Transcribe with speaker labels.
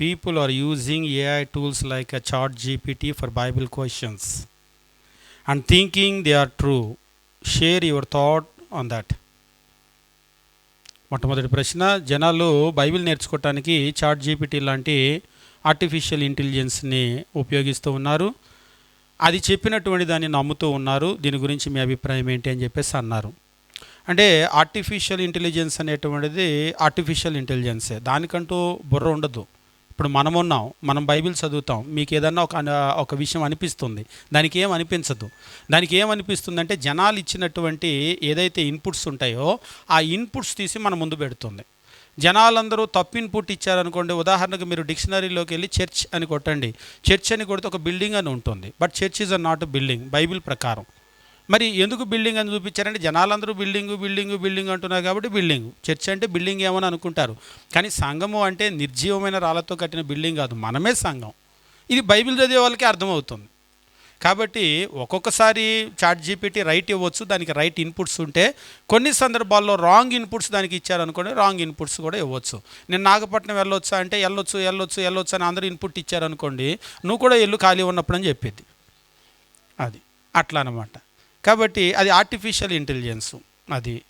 Speaker 1: people are using AI tools like a chat GPT for Bible questions and thinking they are true. Share your thought on that మొట్టమొదటి ప్రశ్న జనాలు Bible నేర్చుకోవటానికి chat GPT లాంటి artificial ఇంటెలిజెన్స్ని ఉపయోగిస్తూ ఉన్నారు. అది చెప్పినటువంటి దాన్ని నమ్ముతూ ఉన్నారు. దీని గురించి మీ అభిప్రాయం ఏంటి అని చెప్పేసి అన్నారు. అంటే ఆర్టిఫిషియల్ ఇంటెలిజెన్స్ అనేటువంటిది ఆర్టిఫిషియల్ ఇంటెలిజెన్సే దానికంటూ బుర్ర ఉండదు. ఇప్పుడు మనం ఉన్నాం మనం బైబిల్ చదువుతాం మీకు ఏదన్నా ఒక ఒక విషయం అనిపిస్తుంది దానికి ఏం అనిపించదు. దానికి ఏం అనిపిస్తుంది అంటే జనాలు ఇచ్చినటువంటి ఏదైతే ఇన్పుట్స్ ఉంటాయో ఆ ఇన్పుట్స్ తీసి మన ముందు పెడుతుంది. జనాలందరూ తప్పు ఇన్పుట్ ఇచ్చారనుకోండి ఉదాహరణకు మీరు డిక్షనరీలోకి వెళ్ళి చర్చ్ అని కొట్టండి. చర్చ్ అని కొడితే ఒక బిల్డింగ్ అని ఉంటుంది. But church is a not building Bible ప్రకారం. మరి ఎందుకు బిల్డింగ్ అని చూపించారంటే జనాలందరూ బిల్డింగు బిల్డింగు బిల్డింగ్ అంటున్నారు కాబట్టి బిల్డింగ్. చర్చ్ అంటే బిల్డింగ్ ఏమని అనుకుంటారు. కానీ సంఘము అంటే నిర్జీవమైన రాళ్ళతో కట్టిన బిల్డింగ్ కాదు. మనమే సంఘం. ఇది బైబిల్ చదివే వాళ్ళకి అర్థమవుతుంది. కాబట్టి ఒక్కొక్కసారి చాట్ జీపీటీ రైట్ ఇవ్వచ్చు. దానికి రైట్ ఇన్పుట్స్ ఉంటే కొన్ని సందర్భాల్లో రాంగ్ ఇన్పుట్స్ దానికి ఇచ్చారనుకోండి రాంగ్ ఇన్పుట్స్ కూడా ఇవ్వచ్చు. నేను నాగపట్నం వెళ్ళొచ్చా అంటే వెళ్ళొచ్చు వెళ్ళొచ్చు వెళ్ళొచ్చు అని అందరూ ఇన్పుట్ ఇచ్చారనుకోండి నువ్వు కూడా ఇల్లు ఖాళీ ఉన్నప్పుడు అని చెప్పేది. అది. అట్లా అనమాట కాబట్టి అది ఆర్టిఫిషియల్ ఇంటెలిజెన్స్ అది.